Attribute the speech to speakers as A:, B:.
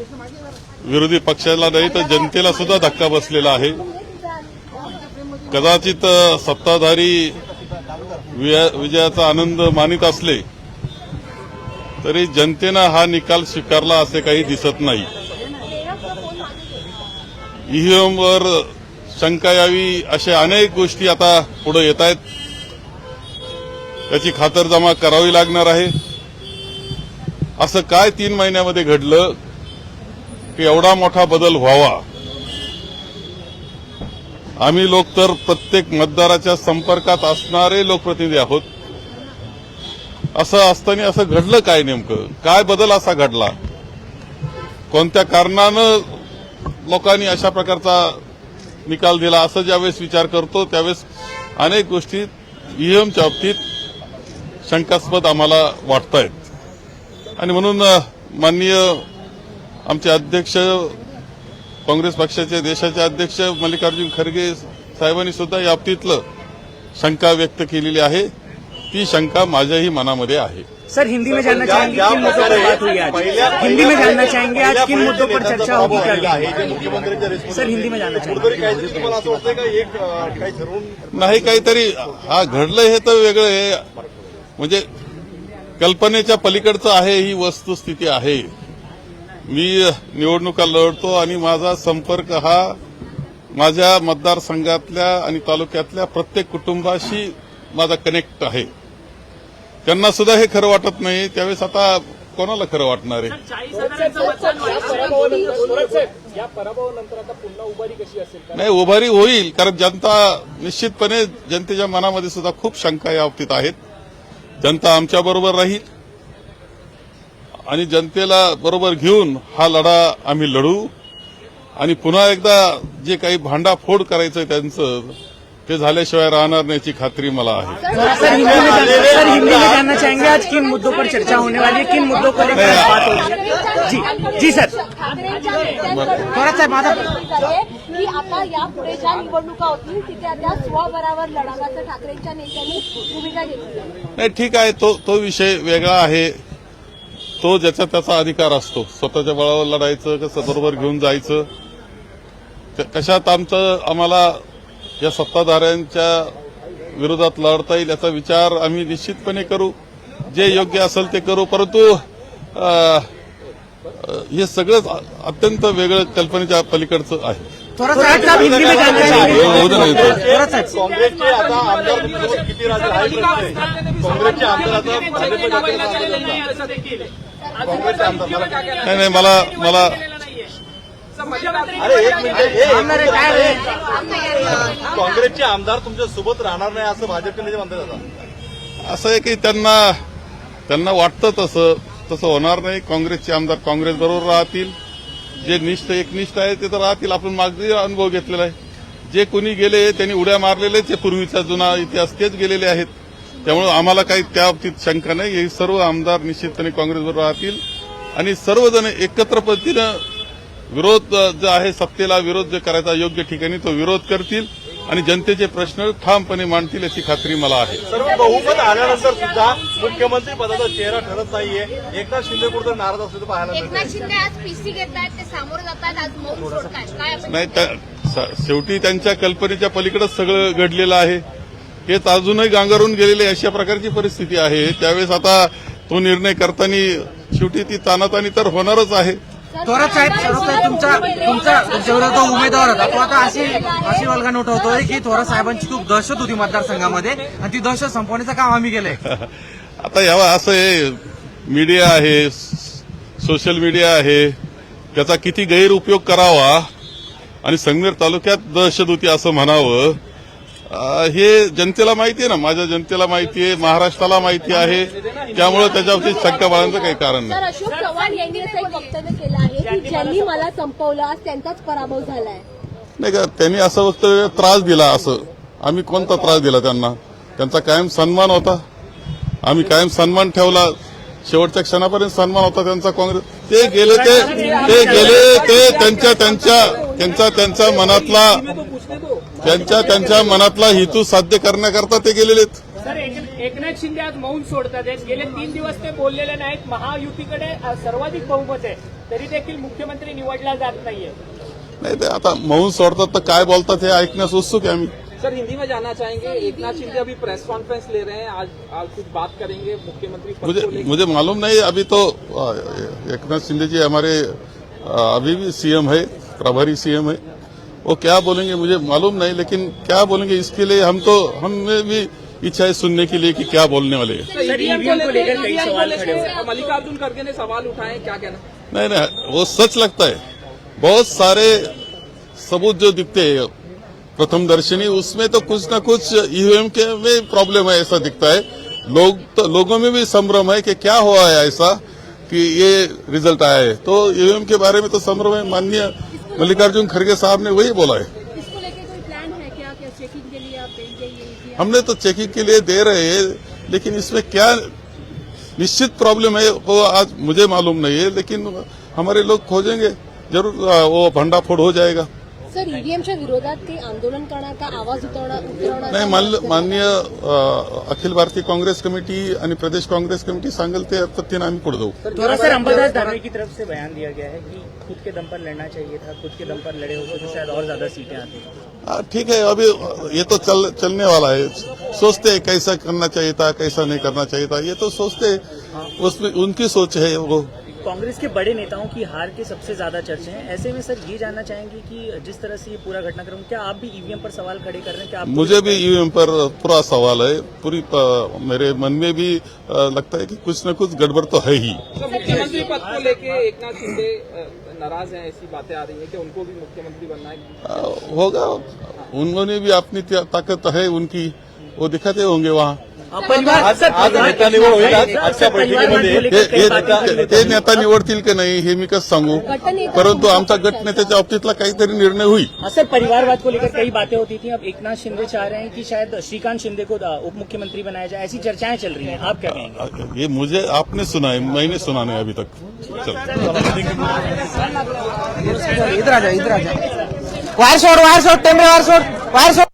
A: विरोधी पक्षाला नाही तर जनतेला सुद्धा धक्का बसलेला आहे. कदाचित सत्ताधारी विजयाचा आनंद मानित असले तरी जनतेनं हा निकाल स्वीकारला असे काही दिसत नाही. ईव्हीएमवर शंका यावी अशा अनेक गोष्टी आता पुढे येत आहेत. त्याची खातरजमा करावी लागणार आहे. असं काय तीन महिन्यामध्ये घडलं? की एवढा मोठा बदल व्हावा. आम्ही लोक तर प्रत्येक मतदाराच्या संपर्कात असणारे लोकप्रतिनिधी आहोत. असं असताना असं घडलं काय नेमकं? काय बदल असा घडला? कोणत्या कारणानं लोकांनी अशा प्रकारचा निकाल दिला? असं ज्यावेळेस विचार करतो त्यावेळेस अनेक गोष्टी ईव्हीएमच्या बाबतीत शंकास्पद आम्हाला वाटत आहेत आणि म्हणून माननीय आमचे अध्यक्ष काँग्रेस पक्षाचे देशाचे अध्यक्ष मल्लिकार्जुन खरगे साहेबांनी सुद्धा या बाबतीतलं शंका व्यक्त केलेली आहे. ती शंका माझ्याही मनामध्ये आहे.
B: सर हिंदी में जानना चाहेंगे किन मुद्दों पर बात हुई आज? हिंदी में जानना चाहेंगे आज किन मुद्दों पर चर्चा होगी क्या? सर हिंदी में जानना चाहेंगे।
C: ठरवून
A: नाही काहीतरी हा घडलं हे तर वेगळं आहे. म्हणजे कल्पनेच्या पलीकडचं आहे ही वस्तुस्थिती आहे. मी निवडणुका लढतो आणि माझा संपर्क हा माझ्या मतदारसंघातल्या आणि तालुक्यातल्या प्रत्येक कुटुंबाशी माझा कनेक्ट आहे. त्यांना सुद्धा हे खरं वाटत नाही. त्यावेळेस आता कोणाला खरं वाटणार आहे? नाही उभारी होईल कारण जनता निश्चितपणे जनतेच्या मनामध्ये सुद्धा खूप शंका या बाबतीत आहेत. जनता आमच्या बरोबर राहील. आणि जनतेला बरोबर घेऊन हा लढा आम्ही लढू. आणि पुन्हा एकदा जे काही भांडाफोड करायचं त्यांचं ते झाल्याशिवाय राहणार नाही याची खात्री मला आहे.
B: सर हिंदी में जानना सर हिंदी में जानना चाहेंगे आज किन मुद्दों पर चर्चा होने वाली है किन मुद्दों को लेकर आज बात होगी जी जी सर। थोडा साहेब माझा
D: की आता यापुढे ज्या निवडणुका होतील तिथे त्या स्वबराबर लढाव्याचं ठाकरेंच्या नेत्यांनी भूमिका घेतली आहे.
A: नाही ठीक आहे तो तो विषय वेगळा आहे. तो ज्याचा त्याचा अधिकार असतो. स्वतःच्या बळावर लढायचं कसं बरोबर घेऊन जायचं? क- कशात आमचं आम्हाला या सत्ताधाऱ्यांच्या विरोधात लढता येईल याचा विचार आम्ही निश्चितपणे करू. जे योग्य असेल ते करू. परंतु हे सगळंच अत्यंत वेगळं कल्पनेच्या पलीकडचं आहे.
C: काँग्रेसचे
A: नाही नाही मला मला
C: अरे एक मिनिट हे- काँग्रेसचे आमदार तुमच्यासोबत राहणार नाही असं भाजपचे नेते म्हणतात आता.
A: असं आहे की त्यांना त्यांना वाटतं तसं तसं होणार नाही. काँग्रेसचे आमदार काँग्रेस बरोबर राहतील. जे निष्ठ एकनिष्ठ आहे ते तर राहतील. आपण मागचे अनुभव घेतलेला आहे. जे कोणी गेले त्यांनी उड्या मारलेले ते पूर्वीचा जुना इतिहास तेच गेलेले आहेत. त्यामुळे आम्हाला काही त्या बाबतीत शंका नाही. हे सर्व आमदार निश्चितपणे काँग्रेसबरोबर राहतील. आणि सर्वजण एकत्र पद्धतीनं विरोध जो आहे सत्तेला विरोध जे करायचा योग्य ठिकाणी तो विरोध करतील आणि जनतेचे प्रश्न ठामपणे मांडतील याची खात्री मला आहे.
C: सर्व बहुमत आल्यानंतर सुद्धा मुख्यमंत्री पदाचा चेहरा ठरत नाहीये. एकनाथ शिंदे कुठं नाराज असल्याचं पाहायला
E: एकनाथ
C: मिळतं
E: शिंदे आज पीसी घेत आहेत ते सामोरं जातात आज मौन सोडतायत काय आपण
A: नाही त्या- स- शेवटी त्यांच्या कल्पनेच्या पलीकडेच सगळं घडलेलं आहे. हेच अजूनही गांगरून गेलेले अशा प्रकारची परिस्थिती आहे. त्यावेळेस आता तो निर्णय करताना शेवटी ती तानातानी तर होणारच आहे.
B: थोरात साहेब थोरात तुमचा तुमचा तुमच्या विरोधात जो उमेदवार होता तो आता अशी अशी वल्गन उठवतोय की थोरात साहेबांची खूप दहशत होती मतदारसंघामध्ये आणि ती दहशत संपवण्याचं काम आम्ही केलंय.
A: आता यावा असं आहे. मीडिया आहे सोशल मीडिया आहे. त्याचा किती गैरउपयोग करावा आणि संगमेर तालुक्यात दहशत होती असं म्हणावं. हे जनतेला माहिती आहे ना माझ्या जनतेला माहिती आहे महाराष्ट्राला माहिती आहे. त्यामुळे त्याच्यावरती शंका बाळांचं काही कारण नाही.
D: अशोक चव्हाण यांनी असं एक वक्तव्य केलं आहे की ज्यांनी मला संपवलं आज त्यांचाच पराभव झालाय.
A: नाही का त्यांनी असं वक्तव्य त्रास दिला असं. आम्ही कोणता त्रास दिला त्यांना? त्यांचा कायम सन्मान होता. आम्ही कायम सन्मान ठेवला. शेवटच्या क्षणापर्यंत सन्मान होता त्यांचा काँग्रेस ते गेले ते ते गेले ते त्यांच्या त्यांच्या त्यांचा त्यांच्या मनातला त्यांच्या त्यांच्या मनातला हेतू साध्य करण्याकरता ते गेलेले.
F: एकनाथ शिंदे आज मौन सोडतात गेले तीन दिवस ते बोललेले नाहीत. महायुतीकडे सर्वाधिक बहुमत आहे. तरी देखील मुख्यमंत्री निवडला जात नाहीये.
A: नाही ते आता मौन सोडतात तर काय बोलतात हे ऐकण्यास उत्सुक आहे आम्ही.
G: सर हिंदी में जाना चाहेंगे। एक नाथ शिंदे अभी प्रेस कॉन्फ्रेंस ले रहे हैं। आज आज कुछ बात करेंगे मुख्यमंत्री
A: मुझे मुझे मालूम नहीं अभी तो एक नाथ शिंदे जी हमारे अभी भी सीएम है प्रभारी सीएम है। वो क्या बोलेंगे मुझे मालूम नहीं लेकिन क्या बोलेंगे इसके लिए हम तो हमें भी इच्छा है सुनने के लिए कि क्या बोलने वाले हैं।
G: सर ईवीएम को लेकर कई सवाल खड़े हुए मल्लिकार्जुन खड़गे ने सवाल उठाए क्या कहना?
A: नहीं नहीं वो सच लगता है। बहुत सारे सबूत जो दिखते हैं प्रथम दर्शनी उसमें तो कुछ ना कुछ ईवीएम के में प्रॉब्लम है ऐसा दिखता है। लोग तो लोगों में भी संभ्रम है कि क्या हुआ है ऐसा कि ये रिज़ल्ट आया है। तो ईवीएम के बारे में तो संभ्रम है माननीय मल्लिकार्जुन खड़गे साहब ने वही बोला है।
D: है क्या क्या
A: हमने तो चेकिंग के लिए दे रहे हैं लेकिन इसमें क्या निश्चित प्रॉब्लम है वो आज मुझे मालूम नहीं है लेकिन हमारे लोग खोजेंगे। ज़रूर वो भंडाफोड हो जाएगा।
D: सर ईव्हीएमच्या विरोधात ते आंदोलन करणार का आवाज उठवणार
A: नाही मान- माननीय अखिल भारतीय काँग्रेस कमिटी आणि प्रदेश काँग्रेस कमिटी सांगेल ते पद्धतीने आम्ही पुढे जाऊ.
H: थोड़ा सर अंबादास दानवे की तरफ से बयान दिया गया है कि खुद के दम पर लड़ना चाहिए था खुद के दम पर लड़े होते तो शायद और ज्यादा सीटें आती
A: ठीक है अभी ये तो चल चलने वाला है। सोचते हैं कैसा करना चाहिए था कैसा नहीं करना चाहिए था। ये तो सोचते हैं। उसमें उनकी सोच है वो।
H: कांग्रेस के बड़े नेताओं की हार के सबसे ज़्यादा चर्चे हैं। ऐसे में सर ये जानना चाहेंगे कि जिस तरह से ये पूरा घटनाक्रम क्या आप भी ईवीएम पर सवाल खड़े कर रहे हैं? क्या आप
A: मुझे भी ईवीएम पर पूरा सवाल है। पूरी मेरे मन में भी लगता है कि कुछ न कुछ गड़बड़ तो है ही।
G: मुख्यमंत्री पद को लेके एक नाथ शिंदे नाराज़ हैं ऐसी बातें आ रही है कि उनको भी मुख्यमंत्री बनना है।
A: होगा। उन्होंने भी अपनी ताकत है उनकी। वो दिखाते होंगे वहाँ।
C: आज आज नेता निवड होईल आज आजच्या बैठकीमध्ये
A: ते नेता निवडतील की नाही हे मी कसं सांगू? परंतु आमचा गट नेत्याच्या बाबतीतला काहीतरी निर्णय होईल.
H: हाँ, सर परिवारवाद को लेकर कई बातें होती थी. अब एक नाथ शिंदे चाह रहे हैं कि शायद श्रीकांत शिंदे को उप मुख्यमंत्री बनाया जाए। ऐसी चर्चाएँ चल रही हैं। आप क्या कहेंगे?
A: ये मुझे आपने सुना है मैंने सुना नहीं अभी तक।
B: इधर आ जा इधर आ जा। वायर सोड वायर सोड टेमरे वायर सोड वायर सोड